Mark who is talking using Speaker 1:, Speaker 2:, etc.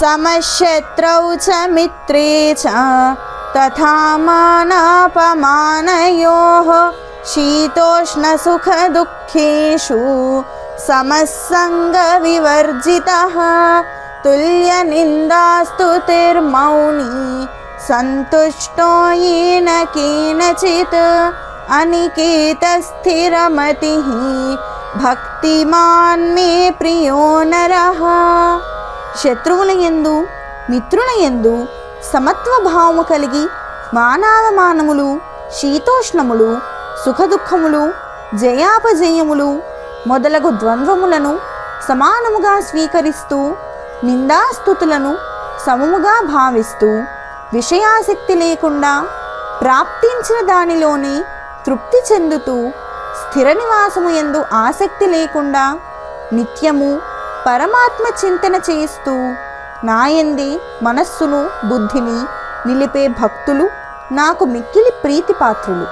Speaker 1: समशत्रौ च मित्रे च तथा मानापमानयोः शीतोष्णसुखदुःखेषु समस्सङ्गविवर्जितः तुल्यनिन्दास्तुतिर्मौनी सन्तुष्टो येन केनचित् अनिकेतस्थिरमतिः भक्तिमान् मे प्रियो नरः శత్రువుల యందు మిత్రుల యందు సమత్వ భావము కలిగి మానావమానములు శీతోష్ణములు సుఖదుఖములు జయాపజయములు మొదలగు ద్వంద్వములను సమానముగా స్వీకరిస్తూ నిందాస్తుతులను సమముగా భావిస్తూ విషయాసక్తి లేకుండా ప్రాప్తించిన దానిలోనే తృప్తి చెందుతూ స్థిర నివాసము ఎందు ఆసక్తి లేకుండా నిత్యము పరమాత్మ చింతన చేస్తూ నాయంది మనస్సును బుద్ధిని నిలిపే భక్తులు నాకు మిక్కిలి ప్రీతిపాత్రులు.